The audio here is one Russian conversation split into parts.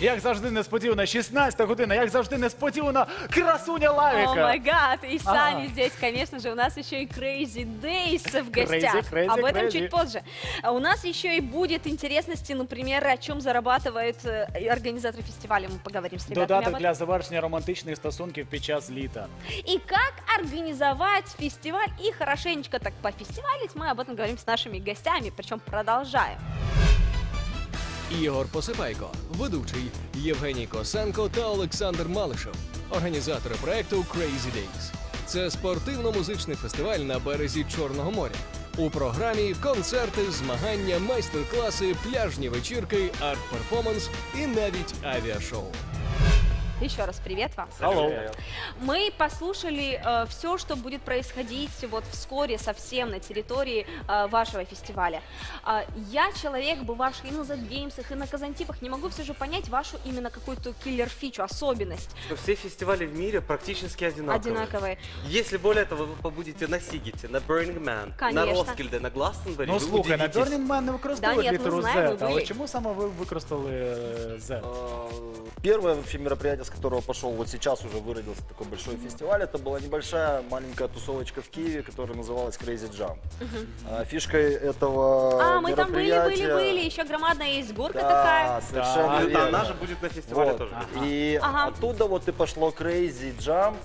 Як завжди несподівана 16 година, як завжди несподівана красуня О Лавіка. май гад, и сами Ага. здесь, конечно же, у нас еще и Crazy Days в гостях. Crazy, crazy, Об этом crazy. чуть позже. А у нас еще и будет интересности, например, о чем зарабатывают э, и организаторы фестиваля. Мы поговорим с ребятами об Додаток этом. для завершення романтичних стосунків під час літа. И как организовать фестиваль и хорошенечко так пофестивалить, мы об этом говорим с нашими гостями, причем продолжаем. Ігор Посипайко, ведучий Євгеній Косенко та Олександр Малишев, організатори проекту Crazy Days. Це спортивно-музичний фестиваль на березі Чорного моря. У програмі концерти, змагання, майстер-класи, пляжні вечірки, арт-перформанс і навіть авіашоу. Еще раз привет вам. Алло. Мы послушали все, что будет происходить вот вскоре совсем на территории э, вашего фестиваля. А, я человек, бывавший и на Z-геймсах, и на Казантипах, не могу все же понять вашу именно какую-то киллер-фичу, особенность Но все фестивали в мире практически одинаковые. одинаковые. Если более того, вы побудете на Сигете, на Burning Man, на Конечно. Роскільде, на Гластенбері, Ну ви слухай, на удивитесь. Burning Man не використовують Да, ні, ми літеру знаємо, Z, але були. чому саме ви використали е, Z? А, Первое вообще мероприятие, с которого пошел вот сейчас уже выродился такой большой фестиваль, это была небольшая маленькая тусовочка в Киеве, которая называлась Crazy Jump. А, Фишкой этого А, мы там были, были, были. Еще громадная есть горка Да, такая. совершенно Да, верно. она же будет на фестивале Вот. тоже. И Ага. оттуда вот и пошло Crazy Jump.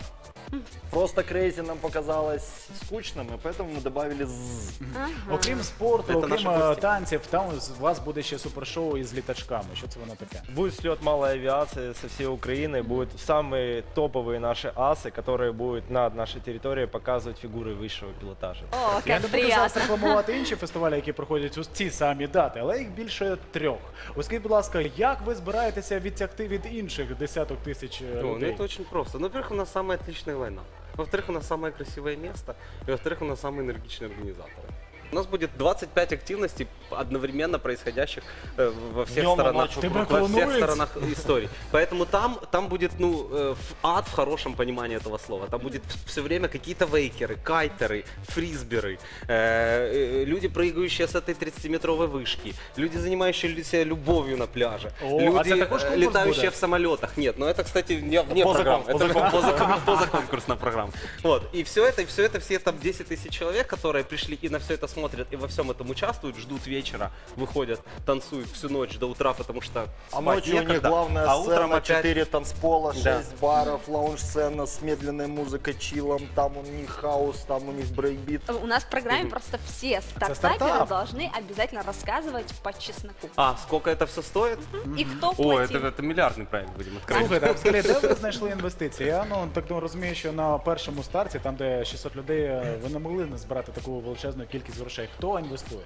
Просто Crazy нам показалось скучным, и поэтому мы добавили з. Ага. Окрім спорту, Це окрім наші е, гості. танців, там у вас буде ще супершоу із літачками. Що це воно таке? Будет слет малой авиации со всей Украины, будут самые топовые наши асы, которые будут над нашей территорией показывать фигуры высшего пилотажа. О, Я как не буду зараз приятно. рекламувати інші фестивалі, які проходять у ці самі дати, але їх більше трьох. Ось скажіть, будь ласка, як ви збираєтеся відтягти від інших десяток тисяч е, Ну, ну, людей? это очень просто. Ну, Во-первых, у нас самая отличная война. Во-вторых, у нас самое красивое место. И во-вторых, у нас самые энергичные организаторы. У нас будет 25 активностей одновременно происходящих э, во всех Днем сторонах, во всех сторонах истории. Поэтому там, там будет ну, э, ад в хорошем понимании этого слова. Там будет все время какие-то вейкеры, кайтеры, фрисберы, э, э, люди, прыгающие с этой 30-метровой вышки, люди, занимающиеся любовью на пляже, О, а люди, конкурс летающие в самолетах. Нет, но это, кстати, не вне Поза программ. кон- Это поза поза- программа. Вот. И все это, и все это, все там 10 тысяч человек, которые пришли и на все это смотрят, и во всем этом участвуют, ждут вечера, выходят, танцуют всю ночь до утра, потому что А спать ночью у них некогда. главная а утром сцена, опять 4 танцпола, 6 Да. баров, лаунж-сцена с медленной музыкой, чилом, там у них хаос, там у них брейкбит. У нас в программе просто все стартаперы стартап. должны обязательно рассказывать по чесноку. А, сколько это все стоит? И кто О, платил. это, это миллиардный проект будем открыть. Слухайте, а взагалі, де ви знайшли інвестиції? Я ну так ну, розумію, що на першому старті, там де 600 людей, е, ви не могли не збирати таку величезну кількість грошей. Хто інвестує?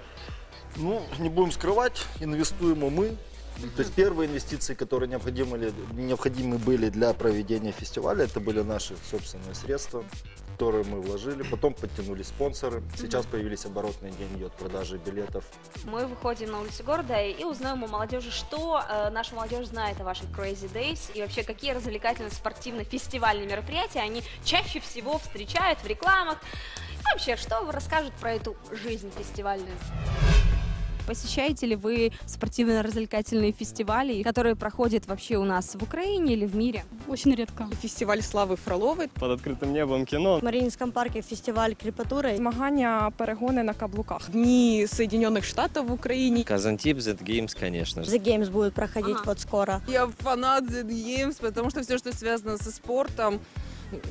Ну, не будем скрывать, инвестуем мы. То есть первые инвестиции, которые необходимы, ли- необходимы были для проведения фестиваля, это были наши собственные средства, которые мы вложили. Потом подтянулись спонсоры. Сейчас появились оборотные деньги от продажи билетов. Мы выходим на улицу города и узнаем у молодежи, что э, наша молодежь знает о ваших Crazy Days и вообще какие развлекательные спортивно-фестивальные мероприятия они чаще всего встречают в рекламах. И вообще, что вы расскажут про эту жизнь фестивальную? Посещаете ли вы спортивно-развлекательные фестивали, которые проходят вообще у нас в Украине или в мире? Очень редко. Фестиваль Слави Фроловой. Под открытым небом кино. В Маріїнському парку фестиваль кріпатури. Змагання, перегони на каблуках. Дні Соединенных Штатов в Україні. Казантип, Z-Games, конечно же. The Games будет проходить Ага. вот скоро. Я фанат Z Games, потому что все, что связано со спортом,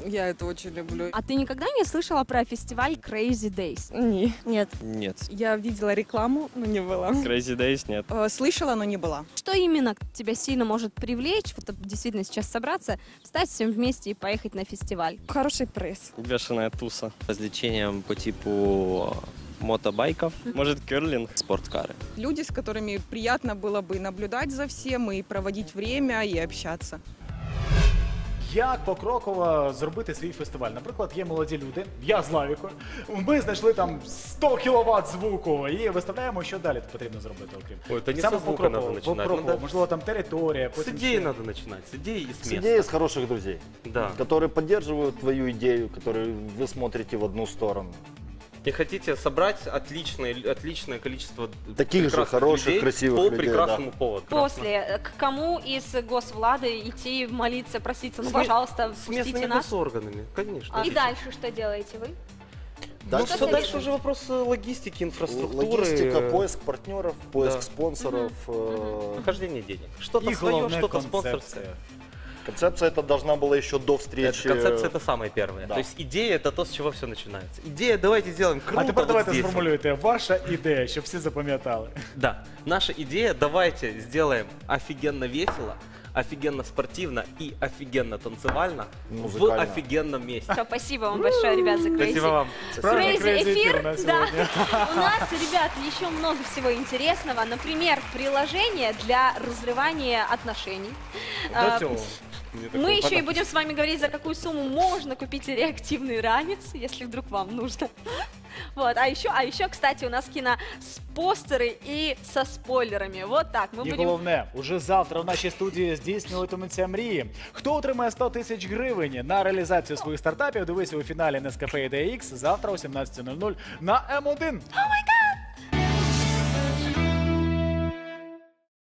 я это очень люблю. А ты никогда не слышала про фестиваль Crazy Days? Не. Нет. Нет. Я видела рекламу, но не была. Crazy Days нет. Э, Слышала, но не была. Что именно тебя сильно может привлечь, вот действительно сейчас собраться, встать всем вместе и поехать на фестиваль? Хороший пресс. Бешеная туса. Развлечениям по типу мотобайков, Может, керлинг? спорткары. Люди, с которыми приятно было бы наблюдать за всем и проводить время и общаться. Як покроково зробити свій фестиваль? Наприклад, є молоді люди, я з Лавікою. Ми знайшли там 100 кВт звуку і виставляємо, що далі потрібно зробити, окрім. Ой, это не Саме со звука покроково, надо начинать. покроково. Надо- можливо, там територія, С потім идеи ще. надо начинать, с идеи и с С места. идеей, с хороших друзей, Да. которые поддерживают твою идею, которые вы смотрите в одну сторону. Не хотите собрать отличное, отличное количество Таких же хороших, людей красивых по людей, прекрасному поводу. После, к кому из госвлады идти молиться, проситься? Ну, С пожалуйста, С местными нас. госорганами, конечно. И дальше что делаете вы? Ну, Дальше что дальше уже вопрос э, логистики, инфраструктуры. Логистика, поиск партнеров, поиск Да. спонсоров. э, Нахождение денег. Что-то И свое, что-то спонсорское. Концепция это должна была еще до встречи. Это, концепция это самое первое. Да. То есть идея это то, с чего все начинается. Идея, давайте сделаем круто. А тепер вот давайте здесь вот. сформулюйте ваша ідея, щоб всі запам'ятали. Да. Наша идея, давайте сделаем офигенно весело, офигенно спортивно и офигенно танцевально в Музыкально. офигенном месте. Всё, спасибо вам большое, ребят, за crazy. Спасибо вам. Справжній Crazy crazy ефір эфир, у нас да. сьогодні. У нас, ребят, еще много всего интересного. Например, приложение для разрывания отношений. До А, цього. Мы еще и будем с вами говорить, за какую сумму можно купить реактивный ранец, если вдруг вам нужно. Вот, а еще, а еще, кстати, у нас кино с постеры и со спойлерами. Вот так. Мы І будем головне, уже завтра в нашій студії здійснюватимуться мрії. Хто отримає 100 тисяч гривень на реалізацію своїх стартапів? Дивися у фіналі Nescafe DX завтра о 17.00 на М1. О май гад!